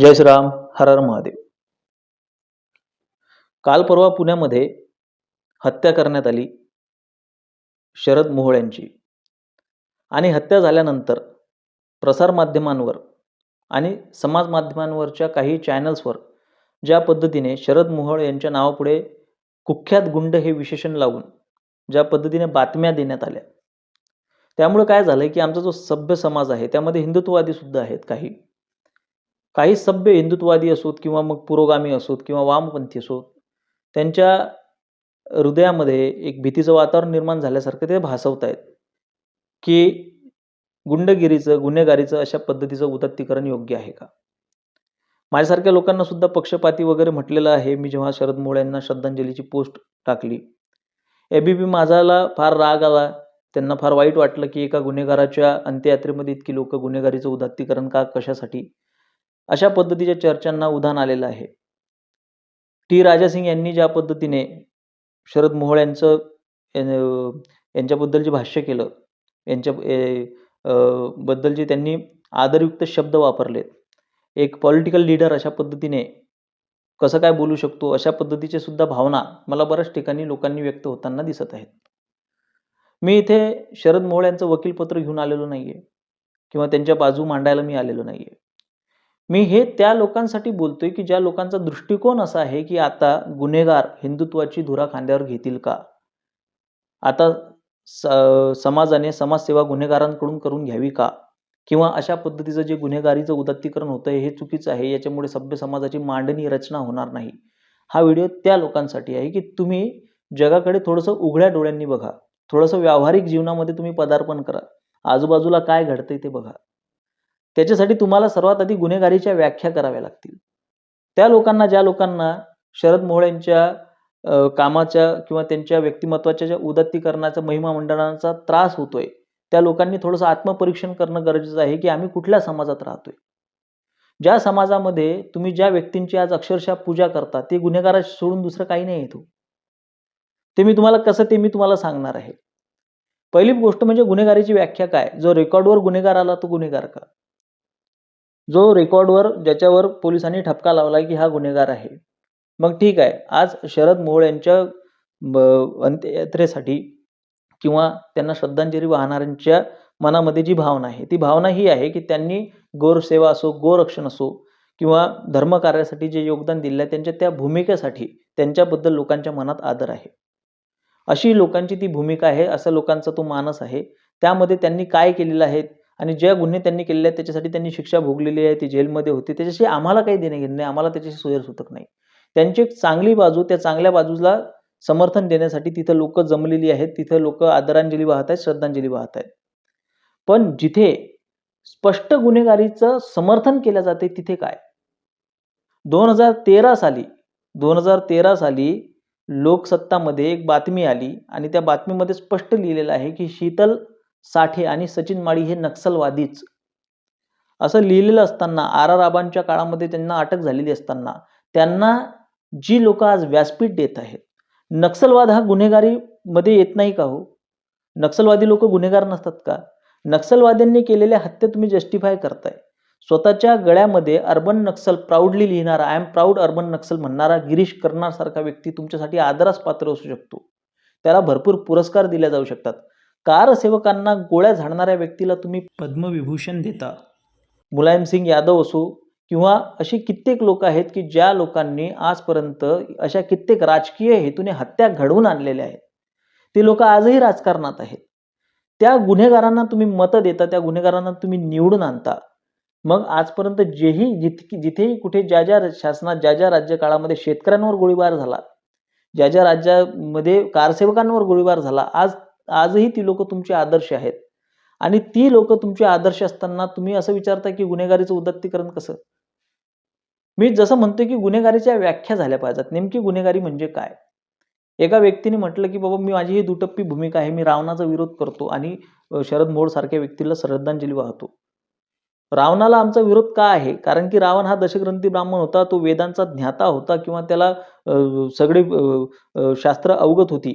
जय श्रीराम हर हर महादेव. काल परवा पुण्यामध्ये हत्या करण्यात आली शरद मोहोळ यांची. आणि हत्या झाल्यानंतर प्रसारमाध्यमांवर आणि समाज माध्यमांवरच्या काही चॅनल्सवर ज्या पद्धतीने शरद मोहोळ यांच्या नावापुढे कुख्यात गुंड हे विशेषण लावून ज्या पद्धतीने बातम्या देण्यात आल्या. त्यामुळे काय झालं की आमचा जो सभ्य समाज आहे त्यामध्ये हिंदुत्ववादी सुद्धा आहेत काही. काही सभ्य हिंदुत्ववादी असोत किंवा मग पुरोगामी असोत किंवा वामपंथी असोत त्यांच्या हृदयामध्ये एक भीतीचं वातावरण निर्माण झाल्यासारखं ते भासवत आहेत की गुंडगिरीचं गुन्हेगारीचं अशा पद्धतीचं उदात्तीकरण योग्य आहे का? माझ्यासारख्या लोकांना सुद्धा पक्षपाती वगैरे म्हटलेलं आहे. मी जेव्हा शरद मोळे यांना श्रद्धांजलीची पोस्ट टाकली एबीपी माझाला फार राग आला. त्यांना फार वाईट वाटलं की एका गुन्हेगाराच्या अंत्ययात्रेमध्ये इतकी लोक गुन्हेगारीचं उदात्तीकरण का कशासाठी? अशा पद्धतीच्या चर्चांना उधाण आलेलं आहे. टी. राजासिंग यांनी ज्या पद्धतीने शरद मोहोळ यांचं यांच्याबद्दल जे भाष्य केलं यांच्या बद्दल जे त्यांनी आदरयुक्त शब्द वापरलेत. एक पॉलिटिकल लीडर अशा पद्धतीने कसं काय बोलू शकतो अशा पद्धतीचे सुद्धा भावना मला बऱ्याच ठिकाणी लोकांनी व्यक्त होताना दिसत आहेत. मी इथे शरद मोहोळ यांचं वकीलपत्र घेऊन आलेलो नाही आहे किंवा त्यांच्या बाजू मांडायला मी आलेलो नाही आहे मी हे त्या लोकांसाठी बोलतोय की ज्या लोकांचा दृष्टिकोन असा आहे की आता गुन्हेगार हिंदुत्वाची धुरा खांद्यावर घेतील का? आता स- समाजाने समाजसेवा गुन्हेगारांकडून करून घ्यावी का? किंवा अशा पद्धतीचं जे गुन्हेगारीचं उदात्तीकरण होतंय हे चुकीचं आहे याच्यामुळे सभ्य समाजाची मांडणी रचना होणार नाही. हा व्हिडिओ त्या लोकांसाठी आहे की तुम्ही जगाकडे थोडंसं उघड्या डोळ्यांनी बघा. थोडंसं व्यावहारिक जीवनामध्ये तुम्ही पदार्पण करा. आजूबाजूला काय घडतंय ते बघा. त्याच्यासाठी तुम्हाला सर्वात आधी गुन्हेगारीच्या व्याख्या कराव्या लागतील. त्या लोकांना ज्या लोकांना शरद मोहळ्यांच्या कामाच्या किंवा त्यांच्या व्यक्तिमत्वाच्या ज्या उदात्तीकरणाचा महिमा मंडळाचा त्रास होतोय त्या लोकांनी थोडंसं आत्मपरीक्षण करणं गरजेचं आहे की आम्ही कुठल्या समाजात राहतोय. ज्या समाजामध्ये तुम्ही ज्या व्यक्तींची आज अक्षरशः पूजा करता ते गुन्हेगारा सोडून दुसरं काही नाही येतो हो. ते मी तुम्हाला कसं ते मी तुम्हाला सांगणार आहे. पहिली गोष्ट म्हणजे गुन्हेगारीची व्याख्या काय? जो रेकॉर्डवर गुन्हेगार आला तो गुन्हेगार का? जो रेकॉर्डवर ज्याच्यावर पोलिसांनी ठपका लावला की हा गुन्हेगार आहे. मग ठीक आहे आज शरद मोहोळ यांच्या ब- अंत्ययात्रेसाठी किंवा त्यांना श्रद्धांजली वाहणाऱ्यांच्या मनामध्ये जी भावना आहे ती भावना ही आहे की त्यांनी गोरसेवा असो गोरक्षण असो किंवा धर्मकार्यासाठी जे योगदान दिलं आहे त्यांच्या त्या भूमिकेसाठी त्यांच्याबद्दल लोकांच्या मनात आदर आहे. अशी लोकांची ती भूमिका आहे असं लोकांचा तो मानस आहे. त्यामध्ये त्यांनी काय केलेलं आहे आणि ज्या गुन्हे त्यांनी केलेले आहेत त्याच्यासाठी त्यांनी शिक्षा भोगलेली आहे ती जेलमध्ये होती. त्याच्याशी आम्हाला काही देणे घेणे नाही आम्हाला त्याच्याशी सोयर सुतक नाही. त्यांची एक चांगली बाजू त्या चांगल्या बाजूला समर्थन देण्यासाठी तिथं लोक जमलेली आहेत तिथं लोक आदरांजली वाहत आहेत श्रद्धांजली वाहत आहेत. पण जिथे स्पष्ट गुन्हेगारीचं समर्थन केलं जाते तिथे काय? दोन हजार तेरा साली दोन हजार तेरा साली लोकसत्तामध्ये एक बातमी आली आणि त्या बातमीमध्ये स्पष्ट लिहिलेलं आहे की शीतल साठे आणि सचिन माळी हे नक्षलवादीच. असं लिहिलेलं असताना आर आर आबांच्या काळामध्ये त्यांना अटक झालेली असताना त्यांना जी लोक आज व्यासपीठ देत आहेत नक्षलवाद हा गुन्हेगारी मध्ये येत नाही का हो? नक्षलवादी लोक गुन्हेगार नसतात का? नक्षलवाद्यांनी केलेल्या हत्या तुम्ही जस्टिफाय करताय. स्वतःच्या गळ्यामध्ये अर्बन नक्सल प्राऊडली लिहिणारा I am proud urban Naxal म्हणणारा गिरीश कर्नार सारखा व्यक्ती तुमच्यासाठी आदरास पात्र असू शकतो. त्याला भरपूर पुरस्कार दिले जाऊ शकतात. कारसेवकांना गोळ्या झाडणाऱ्या व्यक्तीला तुम्ही पद्मविभूषण देता. मुलायम सिंग यादव असो किंवा अशी कित्येक लोक आहेत की ज्या लोकांनी आजपर्यंत अशा कित्येक राजकीय हेतूने हत्या घडवून आणलेल्या आहेत. ते लोक आजही राजकारणात आहेत. त्या गुन्हेगारांना तुम्ही मतं देता त्या गुन्हेगारांना तुम्ही निवडून आणता. मग आजपर्यंत जेही जित जिथेही कुठे ज्या ज्या शासनात ज्या ज्या राज्यकाळामध्ये शेतकऱ्यांवर गोळीबार झाला ज्या ज्या राज्यामध्ये कारसेवकांवर गोळीबार झाला आज आजही ती लोक तुमचे आदर्श आहेत. आणि ती लोक तुमचे आदर्श असताना तुम्ही असं विचारता की गुन्हेगारीचं उदत्तीकरण कसं? मी जसं म्हणतोय की गुन्हेगारीच्या व्याख्या झाल्या पाहिजेत. नेमकी गुन्हेगारी म्हणजे काय? एका व्यक्तीने म्हटलं की बाबा मी माझी ही दुटप्पी भूमिका आहे मी रावणाचा विरोध करतो आणि शरद मोड सारख्या व्यक्तीला श्रद्धांजली वाहतो. रावणाला आमचा विरोध का आहे? कारण की रावण हा दशग्रंथी ब्राह्मण होता तो वेदांचा ज्ञाता होता किंवा त्याला सगळे शास्त्र अवगत होती.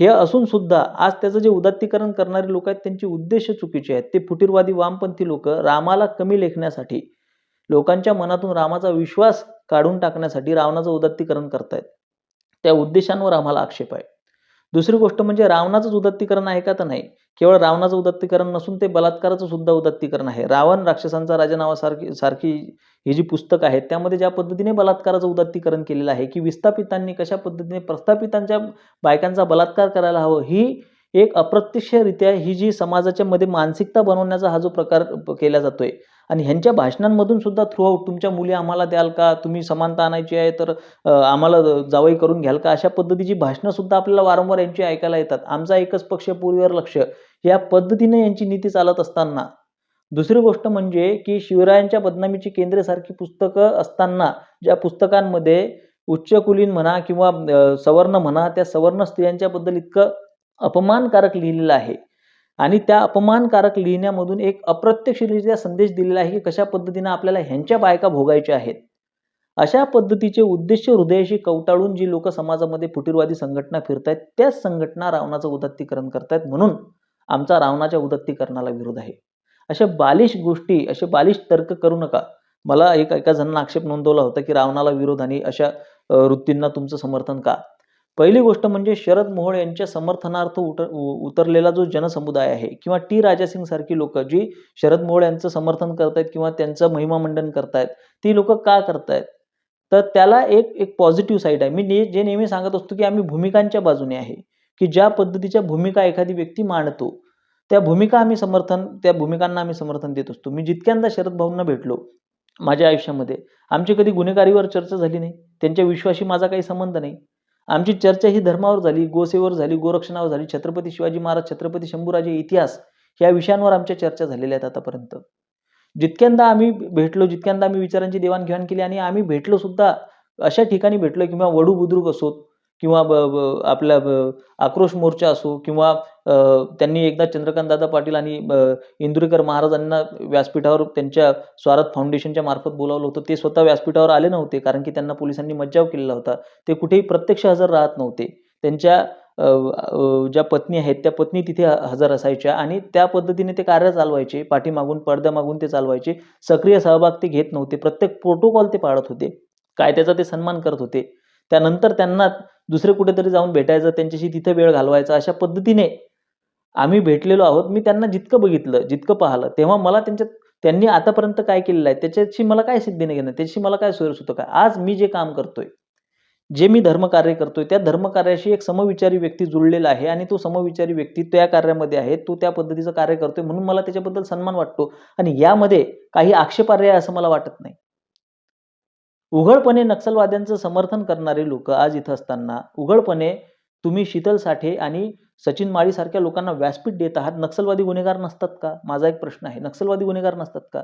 हे असून सुद्धा आज त्याचं जे उदात्तीकरण करणारे लोक आहेत त्यांचे उद्देश चुकीचे आहेत. ते फुटीरवादी वामपंथी लोक रामाला कमी लेखण्यासाठी लोकांच्या मनातून रामाचा विश्वास काढून टाकण्यासाठी रावणाचं उदात्तीकरण करतायत. त्या उद्देशांवर आम्हाला आक्षेप आहे. दुसरी गोष्ट म्हणजे रावणाचंच उदात्तीकरण आहे का तर नाही? केवळ रावणाचं उदत्तीकरण नसून ते बलात्काराचं सुद्धा उदत्तीकरण आहे. रावण राक्षसांचा राजा नावासारखी सारखी ही जी पुस्तक आहेत त्यामध्ये ज्या पद्धतीने बलात्काराचं उदत्तीकरण केलेलं आहे की विस्थापितांनी कशा पद्धतीने प्रस्थापितांच्या बायकांचा बलात्कार करायला हवं ही एक अप्रत्यक्षरित्या ही जी समाजाच्या मध्ये मानसिकता बनवण्याचा हा जो प्रकार केला जातोय. आणि ह्यांच्या भाषणांमधून सुद्धा थ्रू आउट तुमच्या मुली आम्हाला द्याल का? तुम्ही समानता आणायची आहे तर आम्हाला जावई करून घ्याल का? अशा पद्धतीची भाषणं सुद्धा आपल्याला वारंवार यांची ऐकायला येतात. आमचा एकच पक्ष पूर्वीवर लक्ष. या पद्धतीने यांची नीती चालत असताना. दुसरी गोष्ट म्हणजे की शिवरायांच्या बदनामीची केंद्रेसारखी पुस्तकं असताना ज्या पुस्तकांमध्ये उच्चकुलीन म्हणा किंवा सवर्ण म्हणा त्या सवर्ण स्त्रियांच्याबद्दल इतकं अपमानकारक लिहिलेलं आहे. आणि त्या अपमानकारक लिहिण्यामधून एक अप्रत्यक्षरित्या संदेश दिलेला आहे की कशा पद्धतीनं आपल्याला ह्यांच्या बायका भोगायच्या आहेत. अशा पद्धतीचे उद्देश हृदयाशी कवटाळून जी लोक समाजामध्ये फुटीरवादी संघटना फिरतायत त्याच संघटना रावणाचं उदात्तीकरण करतायत म्हणून आमचा रावणाच्या उदत्तीकरणाला विरोध आहे. अशा बालिश गोष्टी असे बालिश तर्क करू नका. मला एक एका जणांना आक्षेप नोंदवला होता की रावणाला विरोध आणि अशा वृत्तींना तुमचं समर्थन का? पहिली गोष्ट म्हणजे शरद मोहोळ यांच्या समर्थनार्थ उतर उ- उतरलेला जो जनसमुदाय आहे किंवा टी राजासिंग सारखी लोक जी शरद मोहोळ यांचं समर्थन करतायत किंवा त्यांचं महिमामंडन करतायत ती लोक का करतायत? तर त्याला एक एक पॉझिटिव्ह साईड आहे. मी जे नेहमी सांगत असतो की आम्ही भूमिकांच्या बाजूने आहे. की ज्या पद्धतीच्या भूमिका एखादी व्यक्ती मांडतो त्या भूमिका आम्ही समर्थन त्या भूमिकांना आम्ही समर्थन देत असतो. मी जितक्यांदा शरद भाऊंना भेटलो माझ्या आयुष्यामध्ये आमची कधी गुन्हेगारीवर चर्चा झाली नाही त्यांच्या विश्वाशी माझा काही संबंध नाही. आमची चर्चा ही धर्मावर झाली गोसेवर झाली गोरक्षणावर झाली. छत्रपती शिवाजी महाराज छत्रपती शंभूराजे इतिहास या विषयांवर आमच्या चर्चा झालेल्या आहेत आतापर्यंत. जितक्यांदा आम्ही भेटलो जितक्यांदा आम्ही विचारांची देवाणघेवाण केली आणि आम्ही भेटलो सुद्धा अशा ठिकाणी भेटलो किंवा वडू बुद्रुक असोत किंवा ब ब- आपला ब- आक्रोश मोर्चा असो किंवा त्यांनी एकदा चंद्रकांतदादा पाटील आणि अ, इंदुरीकर महाराजांना व्यासपीठावर त्यांच्या स्वारथ फाउंडेशनच्या मार्फत बोलावलं होतं. ते स्वतः व्यासपीठावर आले नव्हते कारण की त्यांना पोलिसांनी मज्जाव केलेला होता. ते कुठेही प्रत्यक्ष हजर राहत नव्हते. त्यांच्या ज्या पत्नी आहेत त्या पत्नी तिथे हजर असायच्या आणि त्या पद्धतीने ते कार्य चालवायचे. पाठीमागून पडद्यामागून ते चालवायचे. सक्रिय सहभाग ते घेत नव्हते. प्रत्येक प्रोटोकॉल ते पाळत होते. कायद्याचा ते सन्मान करत होते. त्यानंतर त्यांना दुसरे कुठेतरी जाऊन भेटायचं त्यांच्याशी तिथे वेळ घालवायचा अशा पद्धतीने आम्ही भेटलेलो आहोत. मी त्यांना जितकं बघितलं जितकं पाहिलं तेव्हा मला त्यांच्या त्यांनी आतापर्यंत काय केलेलं आहे त्याच्याशी मला काय सिद्धीने घेणं त्याच्याशी मला काय सोयीस होतं का? आज मी जे काम करतोय जे मी धर्मकार्य करतोय त्या धर्मकार्याशी एक समविचारी व्यक्ती जुळलेला आहे आणि तो समविचारी व्यक्ती त्या कार्यामध्ये आहे तो त्या पद्धतीचं कार्य करतोय म्हणून मला त्याच्याबद्दल सन्मान वाटतो. आणि यामध्ये काही आक्षेपार्ह आहे असं मला वाटत नाही. उघडपणे नक्षलवाद्यांचं समर्थन करणारे लोक आज इथं असताना उघडपणे तुम्ही शीतल साठे आणि सचिन माळीसारख्या लोकांना व्यासपीठ देत आहात. नक्षलवादी गुन्हेगार नसतात का? माझा एक प्रश्न आहे. नक्षलवादी गुन्हेगार नसतात का?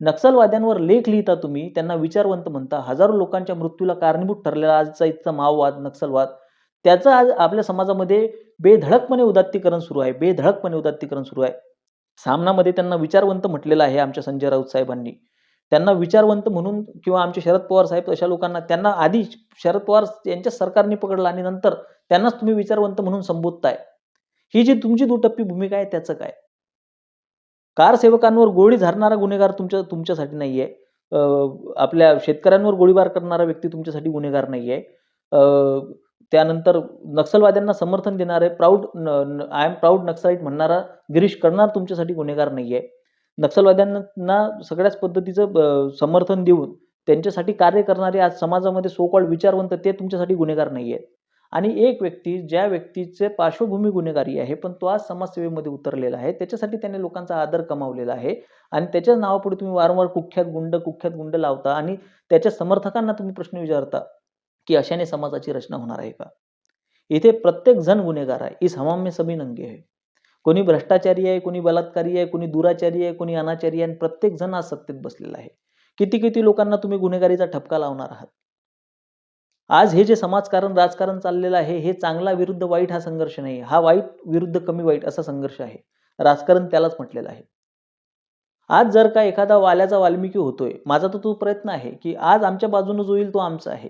नक्षलवाद्यांवर लेख लिहिता तुम्ही त्यांना विचारवंत म्हणता हजारो लोकांच्या मृत्यूला कारणीभूत ठरलेला आजचा इथचा माओवाद नक्षलवाद त्याचं आज आपल्या समाजामध्ये बेधडकपणे उदात्तीकरण सुरू आहे. बेधडकपणे उदात्तीकरण सुरू आहे. सामनामध्ये त्यांना विचारवंत म्हटलेलं आहे आमच्या संजय राऊत साहेबांनी. त्यांना विचारवंत म्हणून किंवा आमचे शरद पवार साहेब अशा लोकांना त्यांना आधी शरद पवार यांच्या सरकारने पकडलं आणि नंतर त्यांनाच तुम्ही विचारवंत म्हणून संबोधताय. ही जी तुमची दुटप्पी भूमिका आहे त्याचं काय? कार सेवकांवर गोळी झारणारा गुन्हेगार तुमच्या तुमच्यासाठी नाहीये. आहे आपल्या शेतकऱ्यांवर गोळीबार करणारा व्यक्ती तुमच्यासाठी गुन्हेगार नाहीये. अं, त्यानंतर नक्षलवाद्यांना समर्थन देणारे proud I am proud Naxalite म्हणणारा गिरीश करणार तुमच्यासाठी गुन्हेगार नाहीये. नक्षलवाद्यांना सगळ्याच पद्धतीचं समर्थन देऊन त्यांच्यासाठी कार्य करणारे आज समाजामध्ये सो कॉल्ड विचारवंत ते तुमच्यासाठी गुन्हेगार नाही आहेत आणि एक व्यक्ती ज्या व्यक्तीचे पार्श्वभूमी गुन्हेगारी आहे पण तो आज समाजसेवेमध्ये उतरलेला आहे त्याच्यासाठी त्याने लोकांचा आदर कमावलेला आहे. आणि त्याच्याच नावापुढे तुम्ही वारंवार कुख्यात गुंड कुख्यात गुंड लावता आणि त्याच्या समर्थकांना तुम्ही प्रश्न विचारता की अशाने समाजाची रचना होणार आहे का? इथे प्रत्येक जण गुन्हेगार आहे. इस हमाम में सभी नंगे आहे कोणी भ्रष्टाचारी आहे कोणी बलात्कारी आहे कोणी दुराचारी आहे कोणी अनाचारी आहे आणि प्रत्येक जण आज सत्तेत बसलेला आहे. किती किती लोकांना तुम्ही गुन्हेगारीचा ठपका लावणार आहात? आज हे जे समाजकारण राजकारण चाललेलं आहे हे चांगला विरुद्ध वाईट हा संघर्ष नाही हा वाईट विरुद्ध कमी वाईट असा संघर्ष आहे. राजकारण त्यालाच म्हटलेलं आहे. आज जर का एखादा वाल्याचा वाल्मिकी होतोय माझा तर तो प्रयत्न आहे की आज आमच्या बाजूने जो येईल तो आमचा आहे.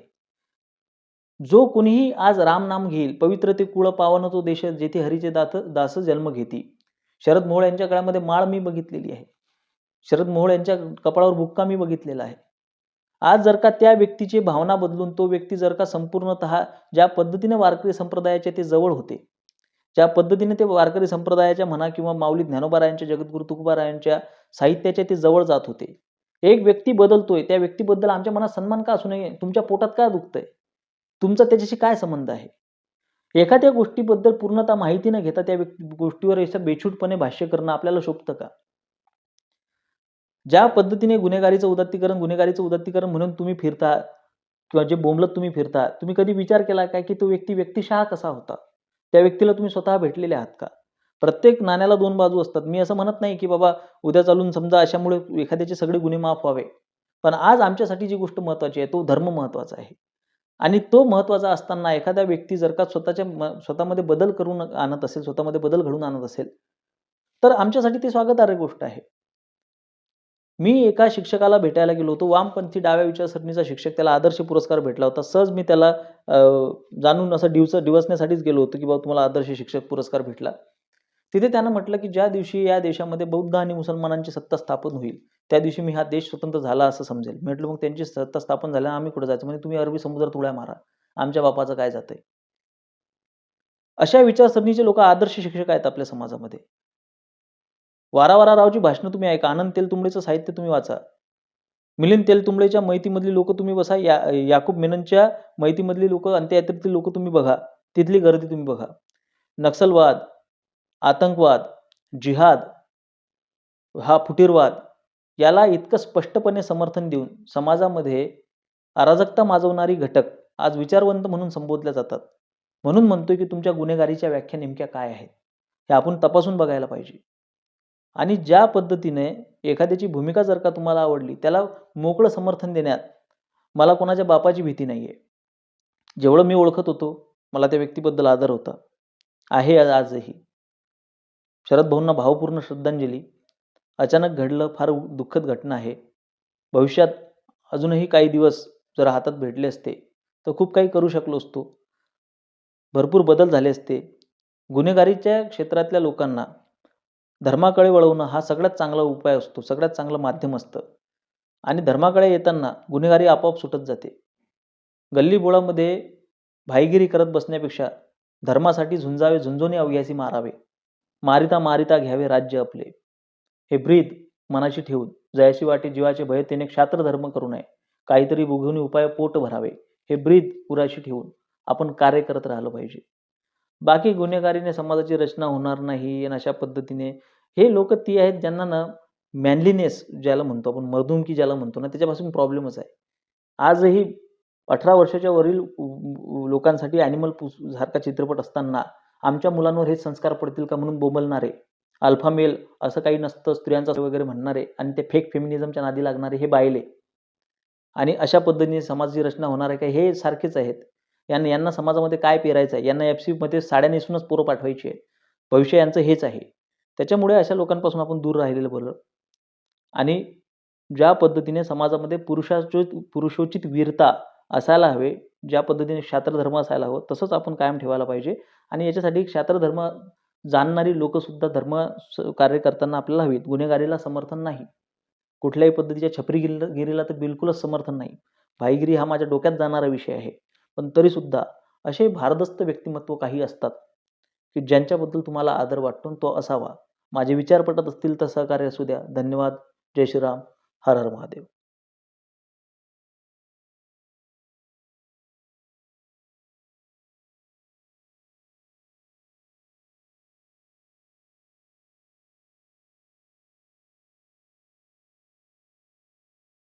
जो कुणीही आज रामनाम घेईल पवित्र ते कुळ पावन तो देश जेथे हरीचे दात दास जन्म घेती शरद मोहोळ यांच्या काळामध्ये माळ मी बघितलेली आहे. शरद मोहोळ यांच्या कपाळावर बुक्का मी बघितलेला आहे. आज जर का त्या व्यक्तीची भावना बदलून तो व्यक्ती जर का संपूर्णतः ज्या पद्धतीने वारकरी संप्रदायाचे ते जवळ होते ज्या पद्धतीने ते वारकरी संप्रदायाच्या म्हणा किंवा माऊली ज्ञानोबारायांच्या जगद्गुरु तुकोबारायांच्या साहित्याच्या ते जवळ जात होते. एक व्यक्ती बदलतोय त्या व्यक्तीबद्दल आमच्या मनात सन्मान का असू नये? तुमच्या पोटात का दुखतंय? तुमचा त्याच्याशी काय संबंध आहे? एखाद्या गोष्टीबद्दल पूर्णतः माहिती न घेता त्या व्यक्ती गोष्टीवर असं बेछूटपणे भाष्य करणं आपल्याला शोभतं का? ज्या पद्धतीने गुन्हेगारीचं उदात्तीकरण गुन्हेगारीचं उदात्तीकरण म्हणून तुम्ही फिरता किंवा जे बोंबलत तुम्ही फिरता तुम्ही कधी विचार केला काय की तो व्यक्ती व्यक्तिशः कसा होता? त्या व्यक्तीला तुम्ही स्वतः भेटलेले आहात का? प्रत्येक नाण्याला दोन बाजू असतात. मी असं म्हणत नाही की बाबा उद्या चालून समजा अशामुळे एखाद्याचे सगळे गुन्हे माफ व्हावे. पण आज आमच्यासाठी जी गोष्ट महत्वाची आहे तो धर्म महत्त्वाचा आहे. आणि तो महत्त्वाचा असताना एखादा व्यक्ती जर का स्वतःच्या म स्वतःमध्ये बदल करून आणत असेल स्वतःमध्ये बदल घडून आणत असेल तर आमच्यासाठी ती स्वागतार्ह गोष्ट आहे. मी एका शिक्षकाला भेटायला गेलो होतो वामपंथी डाव्या विचारसरणीचा शिक्षक त्याला आदर्श पुरस्कार भेटला होता. सहज मी त्याला जाणून असं दिवस दिवसण्यासाठीच गेलो होतो की बाबा तुम्हाला आदर्श शिक्षक पुरस्कार भेटला. तिथे त्यानं म्हटलं की ज्या दिवशी या देशामध्ये बौद्ध आणि मुसलमानांची सत्ता स्थापन होईल त्या दिवशी मी हा देश स्वतंत्र झाला असं समजेल. म्हटलं मग त्यांची सत्ता स्थापन झाल्या आम्ही कुठं जायचं? म्हणजे तुम्ही अरबी समुद्रात उड्या मारा. आमच्या बापाचं काय जातंय? अशा विचारसरणीचे लोक आदर्श शिक्षक आहेत आपल्या समाजामध्ये. वारा रावची भाषणं तुम्ही ऐका. आनंद तेलतुंबडेचं साहित्य तुम्ही वाचा. मिलिंद तेलतुंबडेच्या मैतीमधली लोक तुम्ही बसा. या याकूब मेननच्या मैतीमधली लोक अंत्ययात्रेतील लोक तुम्ही बघा. तिथली गर्दी तुम्ही बघा. नक्षलवाद आतंकवाद जिहाद हा फुटीरवाद याला इतकं स्पष्टपणे समर्थन देऊन समाजामध्ये अराजकता माजवणारी घटक आज विचारवंत म्हणून संबोधल्या जातात. म्हणून म्हणतोय की तुमच्या गुन्हेगारीच्या व्याख्या नेमक्या काय आहेत? हे आपण तपासून बघायला पाहिजे. आणि ज्या पद्धतीने एखाद्याची भूमिका जर का तुम्हाला आवडली त्याला मोकळं समर्थन देण्यात मला कोणाच्या बापाची भीती नाही आहे जेवढं मी ओळखत होतो मला त्या व्यक्तीबद्दल आदर होता. आहे आजही. शरद भाऊंना भावपूर्ण श्रद्धांजली. अचानक घडलं फार दुःखद घटना आहे. भविष्यात अजूनही काही दिवस जर हातात भेटले असते तर खूप काही करू शकलो असतो. भरपूर बदल झाले असते. गुन्हेगारीच्या क्षेत्रातल्या लोकांना धर्माकडे वळवणं हा सगळ्यात चांगला उपाय असतो सगळ्यात चांगलं माध्यम असतं. आणि धर्माकडे येताना गुन्हेगारी आपोआप सुटत जाते. गल्लीबोळामध्ये भाईगिरी करत बसण्यापेक्षा धर्मासाठी झुंजावे झुंजोनी अवघ्यासी मारावे. मारिता मारिता घ्यावे राज्य आपले. हे ब्रीद मनाशी ठेवून जयाशी वाटे जीवाचे भय त्याने क्षात्र धर्म करू नये. काहीतरी बुघवणी उपाय पोट भरावे. हे ब्रीद पुराशी ठेवून आपण कार्य करत राहिलं पाहिजे. बाकी गुन्हेगारीने समाजाची रचना होणार नाही अशा पद्धतीने हे लोक ती आहेत ज्यांना ना मॅनलीनेस ज्याला म्हणतो आपण मर्दुमकी ज्याला म्हणतो ना त्याच्यापासून प्रॉब्लेमच आहे. आजही अठरा वर्षाच्या वरील लोकांसाठी ॲनिमल सारखा चित्रपट असताना आमच्या मुलांवर हे संस्कार पडतील का म्हणून बोंबलणारे अल्फा मेल असं काही नसतं स्त्रियांचं वगैरे म्हणणारे आणि ते फेक फेमिनिझमच्या नादी लागणारे हे बायले. आणि अशा पद्धतीने समाजाची रचना होणार आहे का हे सारखेच आहेत. यांना यांना समाजामध्ये काय पेरायचं आहे? यांना एफ सीमध्ये साड्या नेसूनच पोरं पाठवायची आहे. भविष्य यांचं हेच आहे. त्याच्यामुळे अशा लोकांपासून आपण दूर राहिलेलं बरं. आणि ज्या पद्धतीने समाजामध्ये पुरुषाचोचित पुरुषोचित वीरता असायला हवे ज्या पद्धतीने क्षात्रधर्म असायला हवं तसंच आपण कायम ठेवायला पाहिजे. आणि याच्यासाठी क्षात्रधर्म जाणणारी लोकसुद्धा धर्म कार्य करताना आपल्याला हवीत. गुन्हेगारीला समर्थन नाही. कुठल्याही पद्धतीच्या छपरीगिरीला तर बिलकुलच समर्थन नाही. भाईगिरी हा माझ्या डोक्यात जाणारा विषय आहे. पण तरीसुद्धा असे भारदस्त व्यक्तिमत्व काही असतात की ज्यांच्याबद्दल तुम्हाला आदर वाटतो तो असावा. माझे विचार पटत असतील तर सहकार्य असू द्या. धन्यवाद. जय श्रीराम. हर हर महादेव.